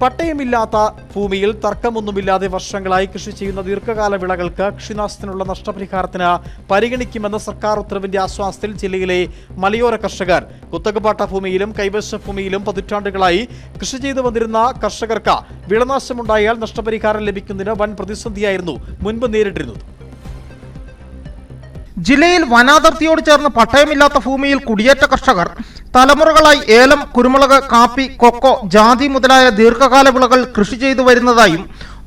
പട്ടയമില്ലാത്ത ഭൂമിയിൽ തർക്കമൊന്നുമില്ലാതെ വർഷങ്ങളായി കൃഷി ചെയ്യുന്ന ദീർഘകാല വിളകൾക്ക് കൃഷിനാശത്തിനുള്ള നഷ്ടപരിഹാരത്തിന് പരിഗണിക്കുമെന്ന സർക്കാർ ഉത്തരവിന്റെ ആശ്വാസത്തിൽ ജില്ലയിലെ മലയോര കർഷകർ. കുത്തകപാട്ട ഭൂമിയിലും കൈവശ ഭൂമിയിലും പതിറ്റാണ്ടുകളായി കൃഷി ചെയ്തു വന്നിരുന്ന കർഷകർക്ക് വിളനാശമുണ്ടായാൽ നഷ്ടപരിഹാരം ലഭിക്കുന്നതിന് വൻ പ്രതിസന്ധിയായിരുന്നു മുൻപ് നേരിട്ടിരുന്നത്. ജില്ലയിൽ വനാതിർത്തിയോട് ചേർന്ന് പട്ടയമില്ലാത്ത ഭൂമിയിൽ കുടിയേറ്റ കർഷകർ തലമുറകളായി ഏലം കുരുമുളക് കാപ്പി കൊക്കോ ജാതി മുതലായ ദീർഘകാല വിളകൾ കൃഷി ചെയ്തു വരുന്നതായും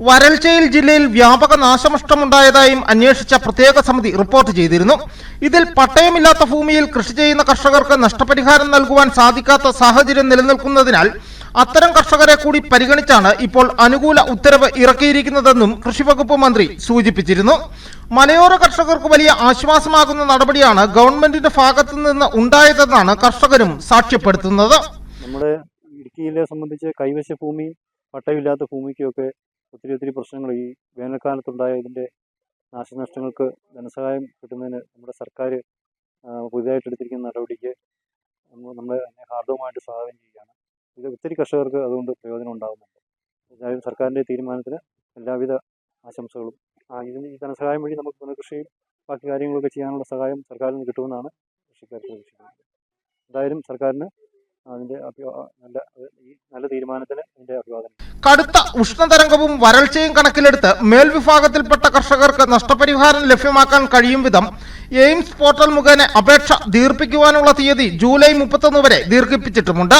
വരൾച്ചയിൽ ജില്ലയിൽ വ്യാപക നാശനഷ്ടമുണ്ടായതായും അന്വേഷിച്ച പ്രത്യേക സമിതി റിപ്പോർട്ട് ചെയ്തിരുന്നു. ഇതിൽ പട്ടയമില്ലാത്ത ഭൂമിയിൽ കൃഷി ചെയ്യുന്ന കർഷകർക്ക് നഷ്ടപരിഹാരം നൽകുവാൻ സാധിക്കാത്ത സാഹചര്യം നിലനിൽക്കുന്നതിനാൽ അത്തരം കർഷകരെ കൂടി പരിഗണിച്ചാണ് ഇപ്പോൾ അനുകൂല ഉത്തരവ് ഇറക്കിയിരിക്കുന്നതെന്നും കൃഷിവകുപ്പ് മന്ത്രി സൂചിപ്പിച്ചിരുന്നു. മലയോര കർഷകർക്ക് വലിയ ആശ്വാസമാകുന്ന നടപടിയാണ് ഗവൺമെന്റിന്റെ ഭാഗത്തു നിന്ന് ഉണ്ടായതെന്നാണ് കർഷകരും സാക്ഷ്യപ്പെടുത്തുന്നത്. നമ്മുടെ ഇടുക്കിയിലെ സംബന്ധിച്ച് കൈവശ ഭൂമി പട്ടയമില്ലാത്ത ഭൂമിക്കൊക്കെ ഒത്തിരി ഒത്തിരി പ്രശ്നങ്ങൾ ഈ വേനൽക്കാലത്തുണ്ടായ ഇതിന്റെ നാശനഷ്ടങ്ങൾക്ക് ധനസഹായം കിട്ടുന്നതിന് നമ്മുടെ സർക്കാർ പുതിയതായിട്ട് എടുത്തിരിക്കുന്ന നടപടിക്ക് നമ്മൾ നമ്മളെ ഹാർദവമായിട്ട് സ്വാഗതം ചെയ്യുകയാണ്. ഇത് ഒത്തിരി കർഷകർക്ക് അതുകൊണ്ട് പ്രയോജനം ഉണ്ടാകുന്നുണ്ട്. എന്തായാലും സർക്കാരിന്റെ തീരുമാനത്തിന് എല്ലാവിധ ആശംസകളും. ആ ഇതിന് ഈ ധനസഹായം വഴി നമുക്ക് പുനഃകൃഷിയും ബാക്കി കാര്യങ്ങളൊക്കെ ചെയ്യാനുള്ള സഹായം സർക്കാരിൽ നിന്ന് കിട്ടുമെന്നാണ് കൃഷിക്കാർ പ്രതീക്ഷിക്കുന്നത്. എന്തായാലും സർക്കാരിന് അതിന്റെ നല്ല നല്ല തീരുമാനത്തിന് എന്റെ അഭിവാദനം. കടുത്ത ഉഷ്ണതരംഗവും വരൾച്ചയും കണക്കിലെടുത്ത് മേൽവിഭാഗത്തിൽപ്പെട്ട കർഷകർക്ക് നഷ്ടപരിഹാരം ലഭ്യമാക്കാൻ കഴിയും വിധം എയിംസ് പോർട്ടൽ മുഖേന അപേക്ഷ ദീർഘിപ്പിക്കുവാനുള്ള തീയതി ജൂലൈ മുപ്പത്തൊന്ന് വരെ ദീർഘിപ്പിച്ചിട്ടുമുണ്ട്.